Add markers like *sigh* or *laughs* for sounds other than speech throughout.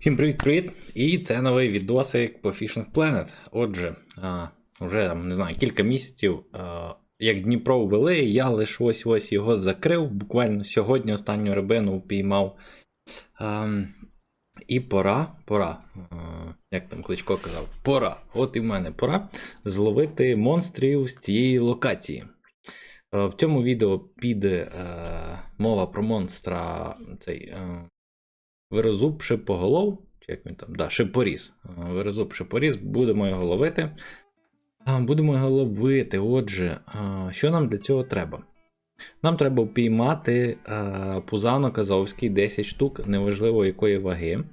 Всім привіт-привіт! І це новий відосик по Fishing Planet. Отже, а, вже не знаю, кілька місяців, а, як Дніпро ввели, я лише ось ось його закрив. Буквально сьогодні останню рибину впіймав. А, і пора, пора, а, як там Кличко казав, пора. От і в мене пора зловити монстрів з цієї локації. Е, В цьому відео піде е, мова про монстра цей е, вирозуб шипоголов, чи як він там, да, шипоріз. Е, Вирозуб шипоріз, будемо його ловити. Будемо його ловити. Отже, що нам для цього треба? Нам треба впіймати е, пузанок азовський 10 штук, неважливо якої ваги.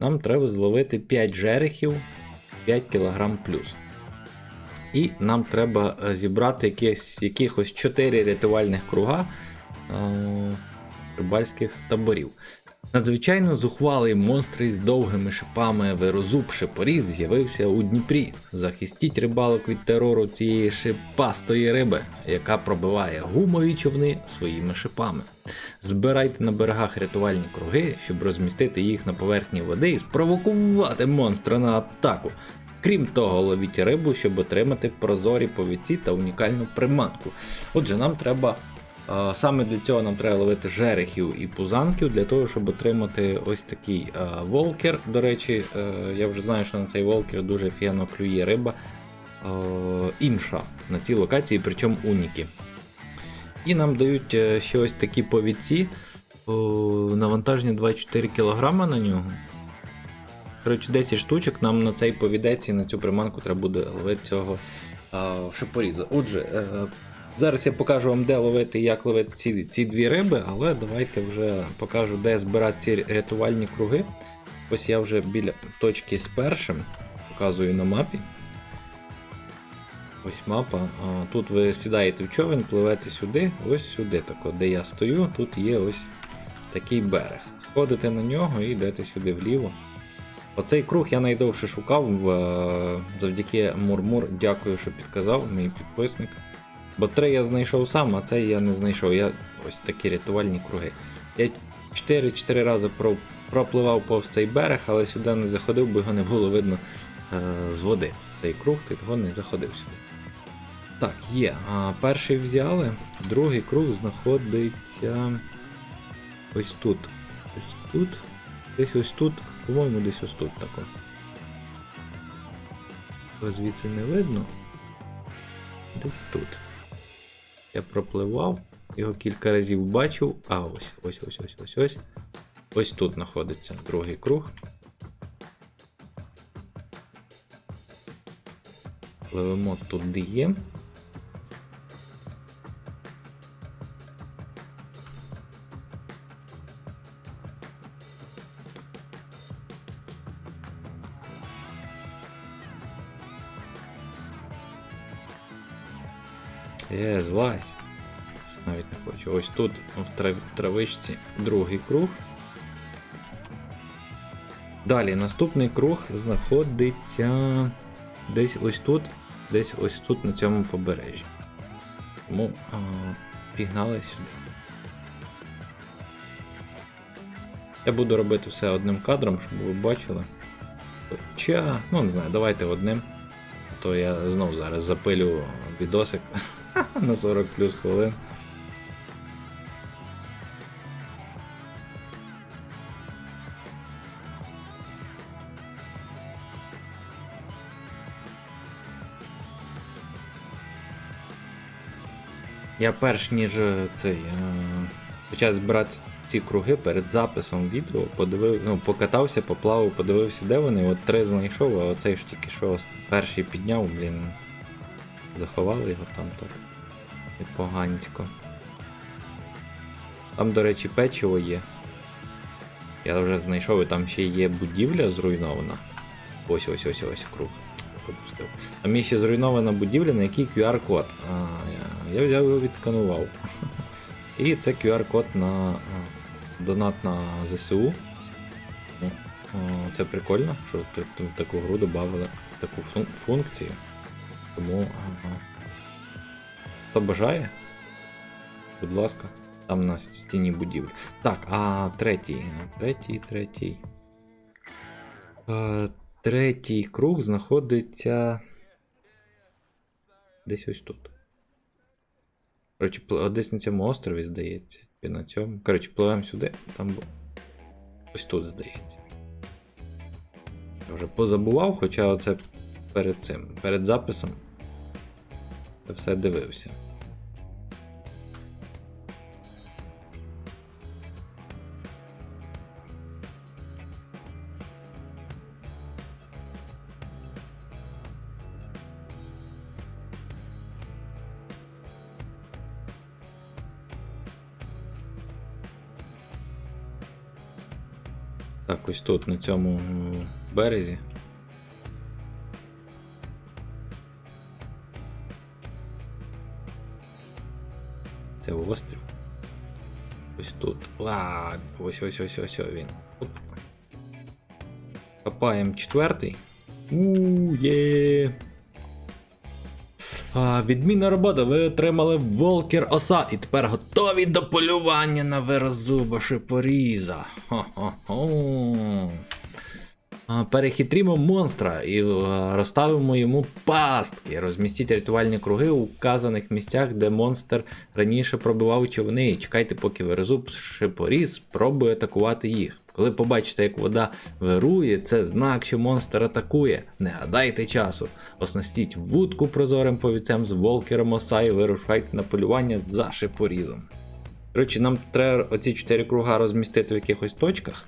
Нам треба зловити 5 жерехів 5 кг плюс. І нам треба е, зібрати якихось, якихось 4 рятувальних круга е, рибальських таборів. Надзвичайно зухвалий монстр із довгими шипами вирозуб шипоріз з'явився у Дніпрі. Захистіть рибалок від терору цієї шипастої риби, яка пробиває гумові човни своїми шипами. Збирайте на берегах рятувальні круги, щоб розмістити їх на поверхні води і спровокувати монстра на атаку. Крім того, ловіть рибу, щоб отримати прозорі повідці та унікальну приманку. Отже, нам треба саме для цього нам треба ловити жерехів і пузанків, для того, щоб отримати ось такий волкер. До речі, е, я вже знаю, що на цей волкер дуже фіно клює риба. е, інша на цій локації, причому уніки. І нам дають е, ще ось такі повідці. Навантаження 24 кг на нього. Коротше, 10 штучок нам на цей повідець і на цю приманку треба буде ловити цього шипоріза. Отже, зараз я покажу вам, де ловити і як ловити ці, ці дві риби, але давайте вже покажу, де збирати ці рятувальні круги. Ось я вже біля точки з першим показую на мапі. Ось мапа. Тут ви сідаєте в човен, пливете сюди, ось сюди, тако, де я стою, тут є ось такий берег. Сходите на нього і йдете сюди вліво. Оцей круг я найдовше шукав е, завдяки Мурмур. Дякую, що підказав, мій підписник. Бо три я знайшов сам, а цей я не знайшов. Я ось такі рятувальні круги. Я 4-4 рази про, пропливав повз цей берег, але сюди не заходив, бо його не було видно е, з води. Цей круг, ти того не заходив сюди. Так, є. А, перший взяли, другий круг знаходиться ось тут. Ось тут. Десь ось тут. По-моєму, десь ось тут тако. Звідси не видно. Десь тут. Я пропливав, його кілька разів бачив. А, ось, ось, ось, ось, ось, ось. Ось тут знаходиться другий круг. Пливемо туди є. Злазь. Навіть не хочу. Ось тут в травичці другий круг. Далі наступний круг знаходиться десь ось тут, десь ось тут на цьому побережжі. Тому а, пігнали сюди. Я буду робити все одним кадром, щоб ви бачили. Хоча, ну не знаю, давайте одним. А то я знов зараз запилю відосик *laughs* на 40 плюс хвилин. Я перш ніж е, цей е, почав збирати ці круги перед записом відео, подивив, ну, покатався, поплавав, подивився, де вони. От три знайшов, а оцей ж тільки що перший підняв, блін. Заховали його там так. Непогансько. Там, до речі, печиво є. Я вже знайшов, і там ще є будівля зруйнована. Ось ось ось ось круг. Пропустив. Там є ще зруйнована будівля, на якій QR-код. Я, взяв його відсканував. *laughs* І це QR-код на донат на ЗСУ. Ну, Це прикольно, що в таку гру додали таку функцію. Тому. Хто бажає? Будь ласка, там на стіні будівлі. Так, а третій. Третій, третій. Е, третій круг знаходиться. Десь ось тут. Коротше, десь на цьому острові, здається. Чи на цьому. Коротше, пливемо сюди, там ось тут, здається. Я вже позабував, хоча оце перед цим, перед записом. Це все дивився. Так, ось тут, на цьому березі. Ось ось ось ось він. Оп. Копаємо четвертий. У, є. А, відмінна робота, ви отримали волкер оса і тепер готові до полювання на верзуба шипоріза. Хо-хо-хо. Перехитрімо монстра і е, розставимо йому пастки. Розмістіть рятувальні круги у вказаних місцях, де монстр раніше пробивав човни. І чекайте, поки верзуб шипоріз спробує атакувати їх. Коли побачите, як вода вирує, це знак, що монстр атакує. Не гадайте часу. Оснастіть вудку прозорим повіцем з волкером оса і вирушайте на полювання за шипорізом. Коротше, нам треба оці чотири круга розмістити в якихось точках.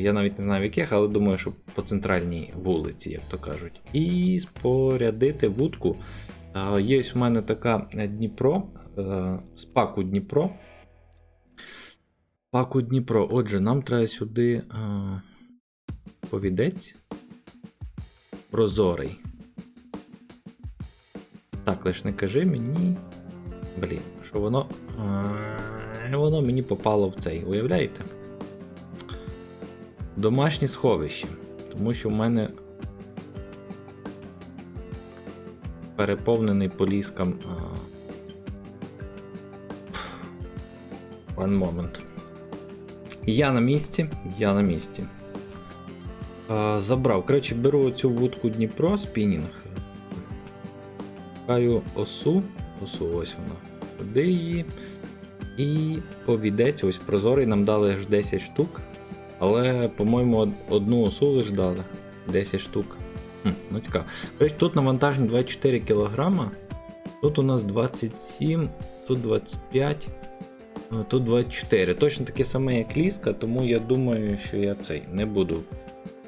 Я навіть не знаю в яких, але думаю, що по центральній вулиці, як то кажуть. І спорядити вудку. Є у мене така е, Дніпро, е, з паку Дніпро. Паку Дніпро. Отже, нам треба сюди е, повідець. Прозорий. Так, лиш не кажи мені. Блін, що воно. Воно мені попало в цей, уявляєте? Домашні сховища. Тому що в мене переповнений поліскам. One moment. Я на місці, я на місці. А, забрав. Коротше, беру цю вудку Дніпро спінінг. Шукаю осу. Осу, ось вона. Туди її. І повідець, ось прозорий, нам дали аж 10 штук. Але, по-моєму, одну осу лиш дали. 10 штук. Хм, ну цікаво. Коротше, тут навантаження 24 кг. Тут у нас 27, тут 25, ну, тут 24. Точно таке саме, як ліска, тому я думаю, що я цей не буду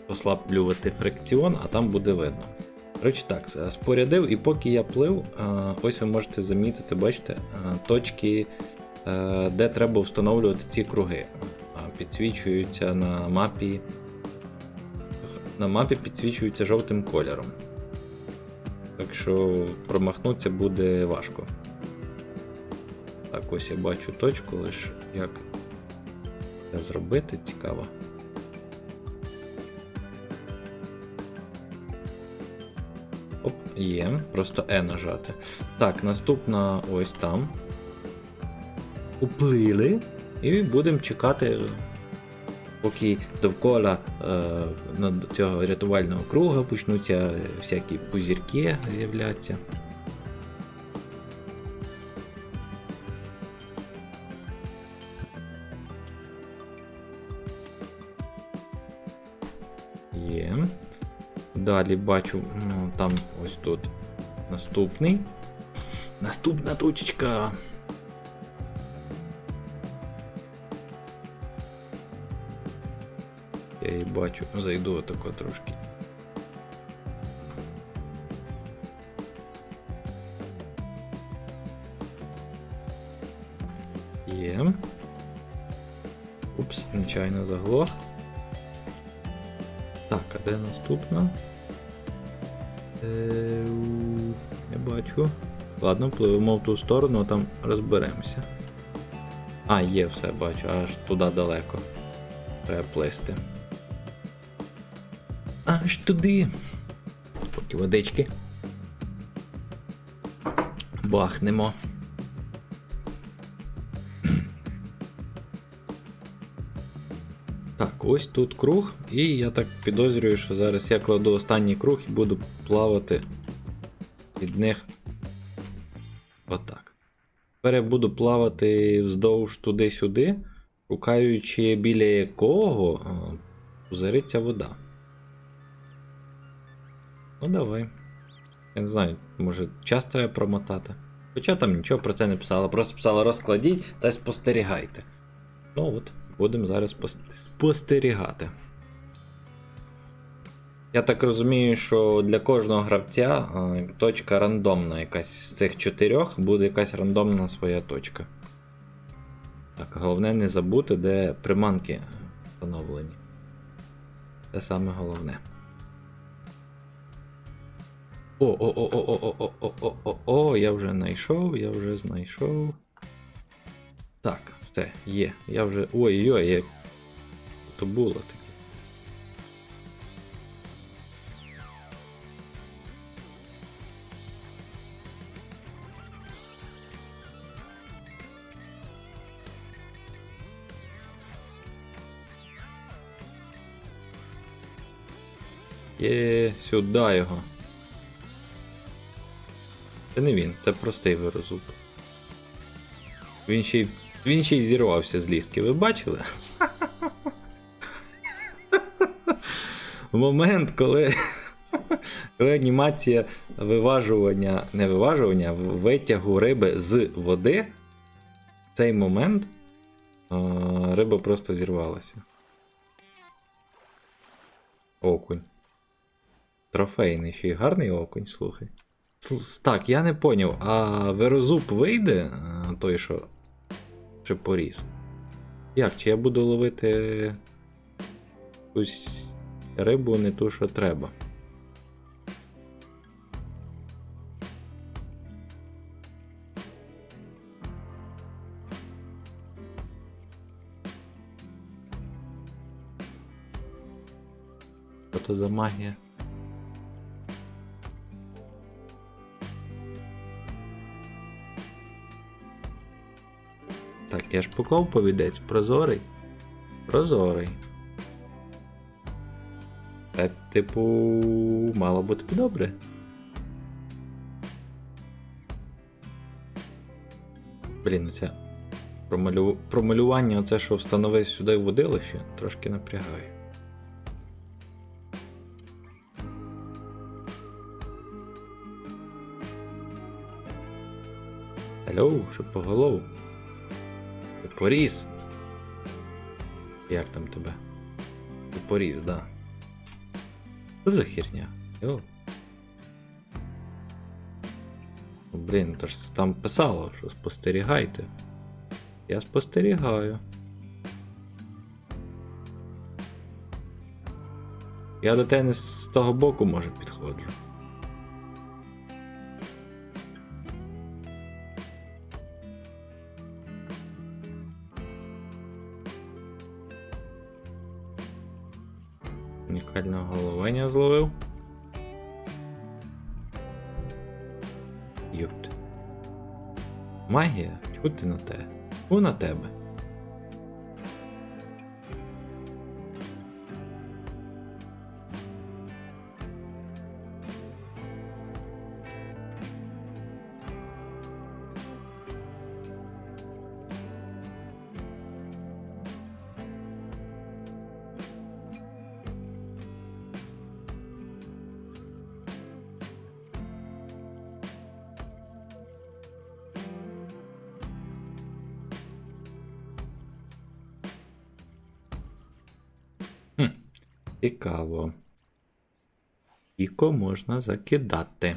послаблювати фрикціон, а там буде видно. Коротше так, спорядив, і поки я плив, ось ви можете замітити, бачите, точки, е, де треба встановлювати ці круги. Підсвічуються на мапі. На мапі підсвічуються жовтим кольором. Так що промахнутися буде важко. Так, ось я бачу точку, лише як це зробити цікаво. Оп, є, просто E нажати. Так, наступна ось там. Уплили. І будемо чекати, поки довкола е, цього рятувального круга почнуться всякі пузірки з'являтися. Є. Далі бачу, ну там ось тут наступний. Наступна точечка. Я її бачу, зайду отако трошки. Є. Упс, нечайно заглох. Так, а де наступна? Е, Я бачу. Ладно, пливемо в ту сторону, там розберемося. А, є, все бачу, аж туди далеко. Треба плисти. Аж туди. Поки водички. Бахнемо. Так, ось тут круг, і я так підозрюю, що зараз я кладу останній круг і буду плавати від них. Отак. Тепер я буду плавати вздовж туди-сюди, шукаючи біля якого пузириться вода. Ну, давай. Я не знаю, може час треба промотати. Хоча там нічого про це не писало, просто писало розкладіть та спостерігайте. Ну от, будемо зараз спостерігати. Я так розумію, що для кожного гравця точка рандомна якась з цих чотирьох буде якась рандомна своя точка. Так, головне не забути, де приманки встановлені. Це саме головне. О, о, о, о, о, о, о, о, о, о, о, я вже знайшов, я вже знайшов. Так, все, є. Я вже. Ой-ой, як то було таке. Є, сюди його. Це не він, це простий вирозуб. Він ще й, він ще й зірвався з ліски, ви бачили? Момент, коли, коли анімація виважування, не виважування, витягу риби з води, в цей момент риба просто зірвалася. Окунь. Трофейний, ще й гарний окунь, слухай. Так, я не поняв, а верозуб вийде, той, що чи поріс? Як? Чи я буду ловити якусь рибу не ту, що треба? Що то за магія? Так, я ж поклав повідець. Прозорий. Прозорий. Це, типу, мало бути добре. Блін, ну це промалю... промалювання, оце, що встановив сюди водилище, трошки напрягає. Алло, що по голову? Поріс. Як там тебе? Ти поріс, да. Що за херня? Йо. Блін, то ж там писало, що спостерігайте. Я спостерігаю. Я до тебе не з того боку, може, підходжу. Унікального головення зловив. Йопт. Магія? Тьфу ти на те. Тьфу на тебе. Цікаво. Іко можна закидати.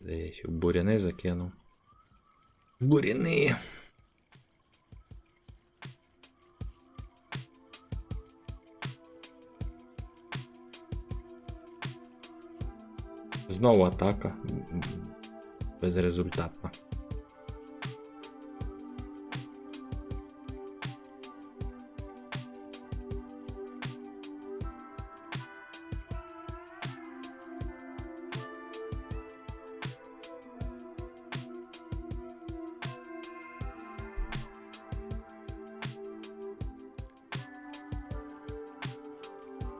Де я ще буряни закинув. Буряни. Знову атака. Безрезультатна.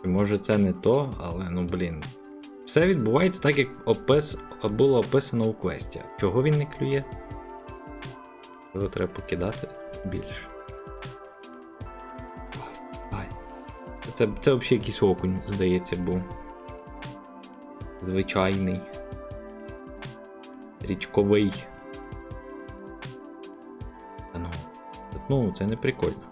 Може це не то, але ну блін. Все відбувається так, як опис... було описано у квесті. Чого він не клює? Його треба покидати більше. Це, це взагалі якийсь окунь, здається, був. Звичайний. Річковий. Та ну. Ну, це не прикольно.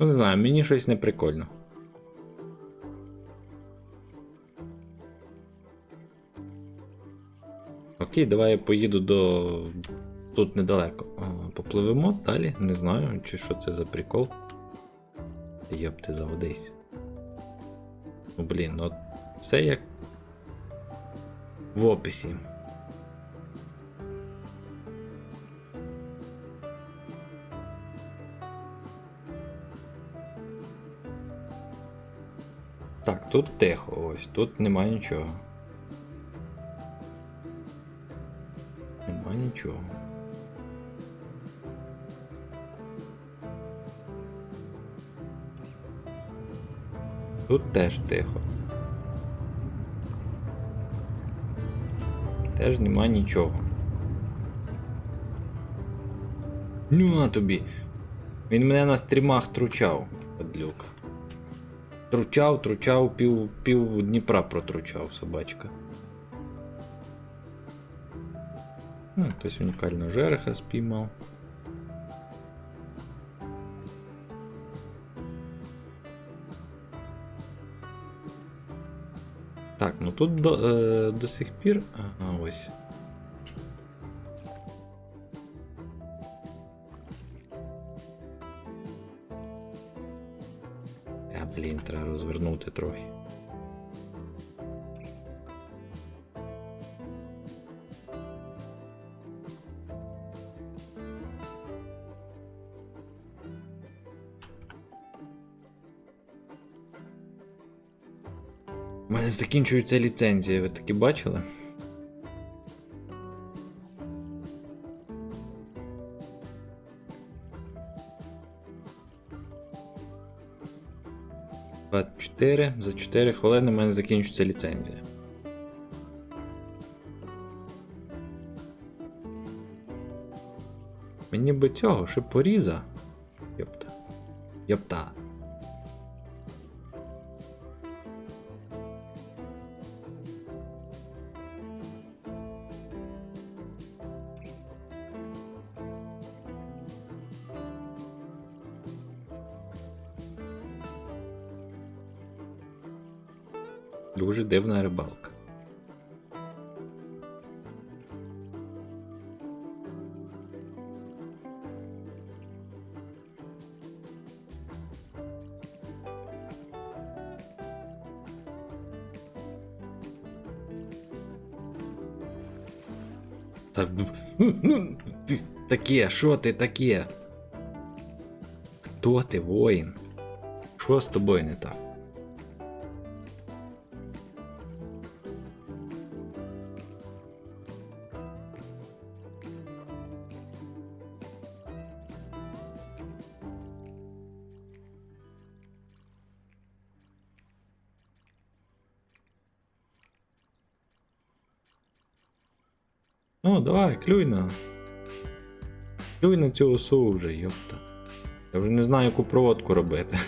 Ну, не знаю, мені щось не прикольно. Окей, давай я поїду до. Тут недалеко. Попливемо далі, не знаю, чи що це за прикол. Йоп, ти заводись. Ну блін, ну все як в описі. Тут тихо, ось, тут нема нічого. Нема нічого. Тут теж тихо. Теж нема нічого. Ну, а тобі. Він мене на стрімах тручав, падлюк. Тручав, тручав, пів, пів Дніпра протручав собачка. Ну, хтось унікального жереха спіймав. Так, ну тут до, е, до сих пір. Ага, ось. А, треба розвернути трохи. У мене закінчуються ліцензії, ви таки бачили? Двадцять чотири. За 4 хвилини в мене закінчується ліцензія. Мені би цього, ще поріза. Йопта. Йопта. Дуже дивна рибалка. Так. ну, ти таке, що ти таке? Хто ти, воїн? Що з тобою не так? Ну, давай, клюй на. Клюй на цю осу вже, йопта. Я вже не знаю, яку проводку робити.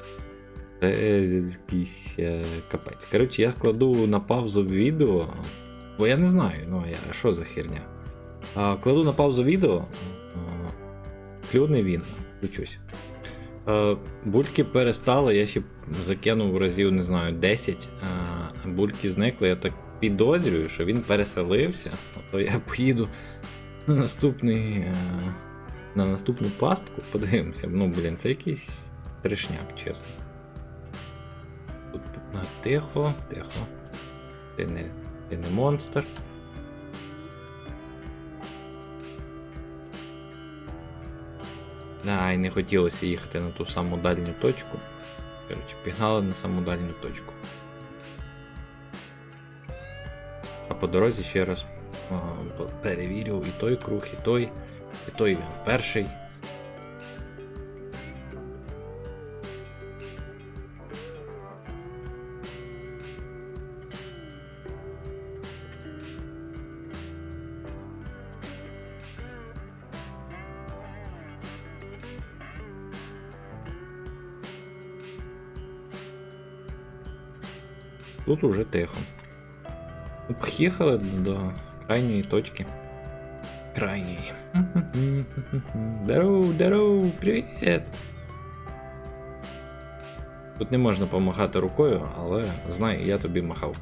*laughs* Це якийсь е, капець. Коротше, я кладу на паузу відео. Бо я не знаю, ну я, що за херня. А, кладу на паузу відео. Клюне він, включусь. А, бульки перестали, я ще закинув разів, не знаю, 10. А, бульки зникли, я так підозрюю, що він переселився. То я поїду на наступний. е, На наступну пастку подивимося. Ну, блін, це якийсь трешняк, чесно. Тут а, тихо, тихо. Ти не, ти не монстр. Ай, не хотілося їхати на ту саму дальню точку. Коротше, пігнали на саму дальню точку. А по дорозі ще раз перевірю і той круг, і той, і той перший. Тут уже тихо. Поїхали до крайньої точки. Крайньої. *laughs* Здорово, здорово, привіт! Тут не можна помахати рукою, але знай, я тобі махав.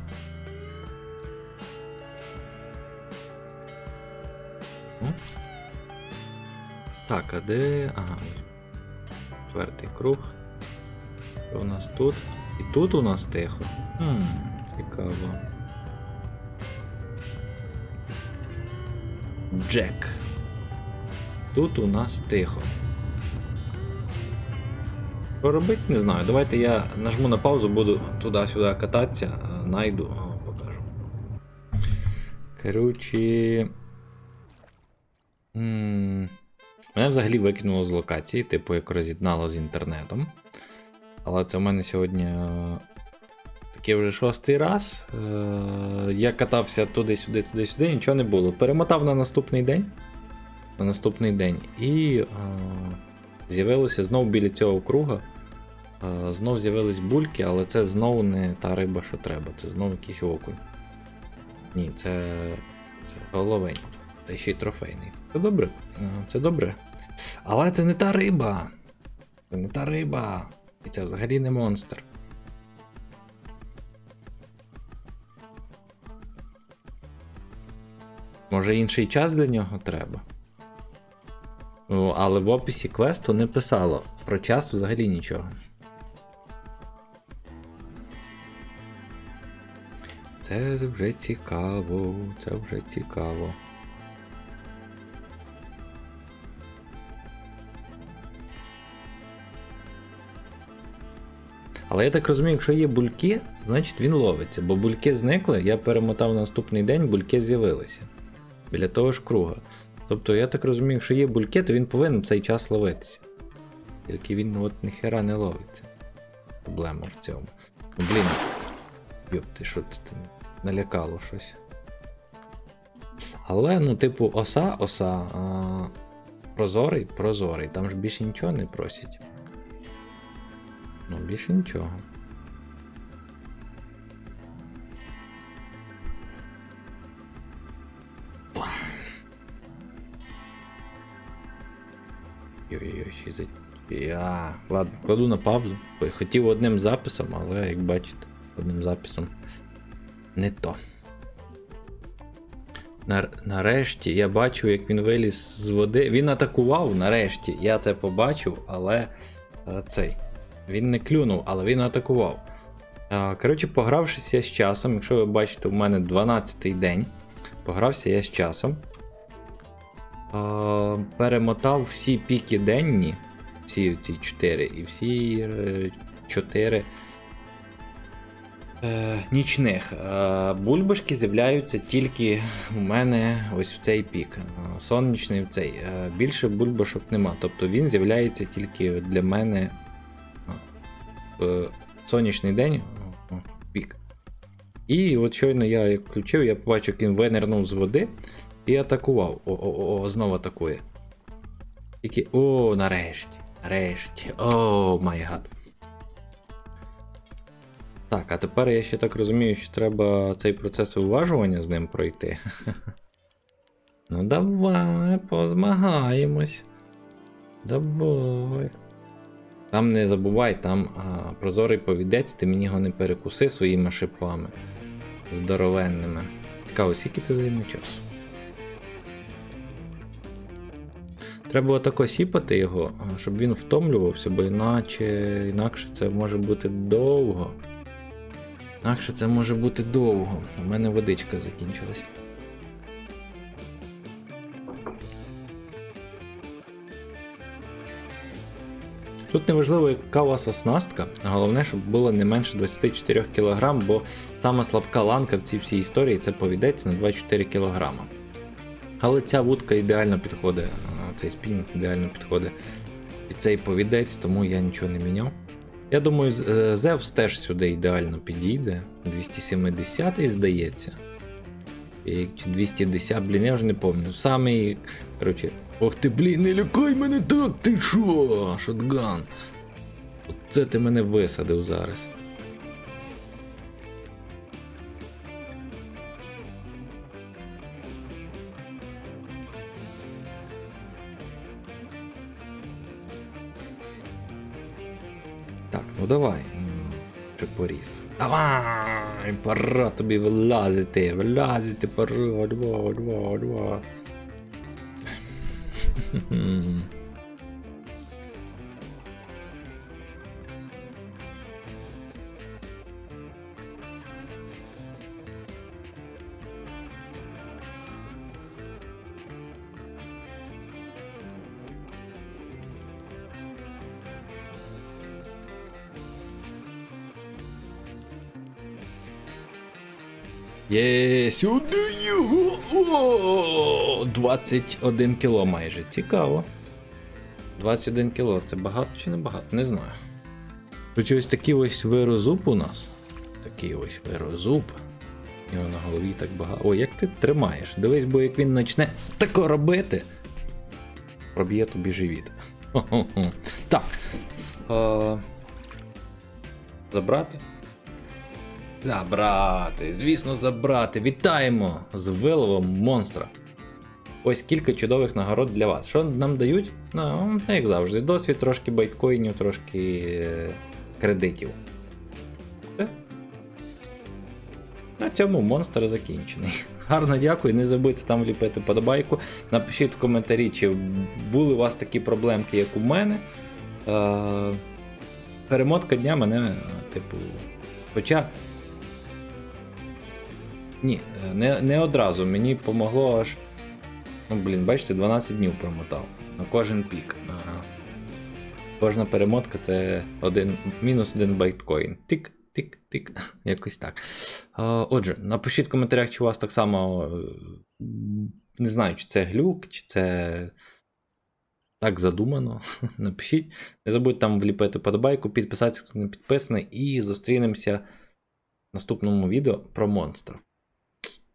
Так, а де. Ага. Четвертий круг. Що у нас тут? І тут у нас тихо. Хм, цікаво. Джек. Тут у нас тихо. Що робити, не знаю. Давайте я нажму на паузу, буду туди-сюди кататися, найду, покажу. Коротше. Мене взагалі викинуло з локації, типу, як роз'єднало з інтернетом. Але це в мене сьогодні е, вже шостий раз. Е, Я катався туди-сюди, туди-сюди, нічого не було. Перемотав на наступний день. На наступний день. І е, з'явилося знов біля цього круга. Е, знов з'явились бульки, але це знов не та риба, що треба. Це знов якийсь окунь. Ні, це, це головень. Та ще й трофейний. Це добре. Е, Це добре. Але це не та риба. Це не та риба. І це взагалі не монстр. Може інший час для нього треба. Але в описі квесту не писало про час взагалі нічого. Це вже цікаво, це вже цікаво. Але я так розумію, якщо є бульки, значить він ловиться, бо бульки зникли, я перемотав наступний день, бульки з'явилися. Біля того ж круга. Тобто, я так розумію, якщо є бульки, то він повинен цей час ловитися. Тільки він от ніхера не ловиться. Проблема в цьому. Ну, блін. Йопти, що це там налякало щось. Але, ну, типу, оса, оса. А... Прозорий, прозорий. Там ж більше нічого не просять. Ну, більше нічого. За. Я. Ладно, кладу на паузу. Хотів одним записом, але як бачите, одним записом не то. Нар... Нарешті я бачу, як він виліз з води. Він атакував нарешті. Я це побачив, але е, цей. Він не клюнув, але він атакував. Е, Коротше, погравшись я з часом, якщо ви бачите, у мене 12-й день. Погрався я з часом. Е, Перемотав всі піки денні, всі ці 4, і всі 4 е, нічних. Е, бульбашки з'являються тільки у мене ось в цей пік. Сонячний в цей. Більше бульбашок нема. Тобто він з'являється тільки для мене е, сонячний день пік. І от щойно я включив, я побачив, як він винирнув з води і атакував. О, о, о, знову атакує. Тільки. О, нарешті. Нарешті. О, май гад. Так, а тепер я ще так розумію, що треба цей процес виважування з ним пройти. *laughs* Ну давай, позмагаємось. Давай. Там не забувай, там а, прозорий повідець, ти мені його не перекуси своїми шипами. Здоровенними. Цікаво, скільки це займе часу? Треба отако сіпати його, щоб він втомлювався, бо іначе інакше це може бути довго. Інакше це може бути довго. У мене водичка закінчилась. Тут неважливо, яка у вас оснастка, головне, щоб було не менше 24 кг, бо сама слабка ланка в цій всій історії це повідець на 24 кг. Але ця вудка ідеально підходить, а, цей спінінг ідеально підходить під цей повідець, тому я нічого не міняв. Я думаю, е, Зевс теж сюди ідеально підійде. 270 здається. І 210, блін, я вже не пам'ятаю. Самий. Коротше. Ох ти, блін, не лякай мене так, ти що? Шотган. Оце ти мене висадив зараз. Ну давай. Поріс. Давай! Пора тобі вилазити, вилазити, пора, два, два, два. Є сюди його. О, 21 кіло майже. Цікаво. 21 кіло. Це багато чи не багато? Не знаю. Тут ось такий ось вирозуб у нас. Такий ось вирозуб. Його на голові так багато. О, як ти тримаєш? Дивись, бо як він почне тако робити. Проб'є тобі живіт. Так. Е, Забрати? Забрати, звісно, забрати. Вітаємо з виловом монстра. Ось кілька чудових нагород для вас. Що нам дають? Ну, як завжди, досвід, трошки байткоїнів, трошки е, кредитів. На цьому монстр закінчений. *laughs* Гарно дякую, не забудьте там вліпити подобайку. Напишіть в коментарі, чи були у вас такі проблемки, як у мене. Е, перемотка дня мене, типу. Хоча. Ні, е, не, не одразу. Мені помогло аж. Ну, блін, бачите, 12 днів промотав. На кожен пік. Ага. Кожна перемотка це один, мінус один байткоін. Тик, тик, тик. *laughs* Якось так. Отже, напишіть в коментарях, чи у вас так само. е, Не знаю, чи це глюк, чи це. Так задумано. *laughs* Напишіть. Не забудьте там вліпити подобайку, підписатися, хто не підписаний, і зустрінемося в наступному відео про монстра.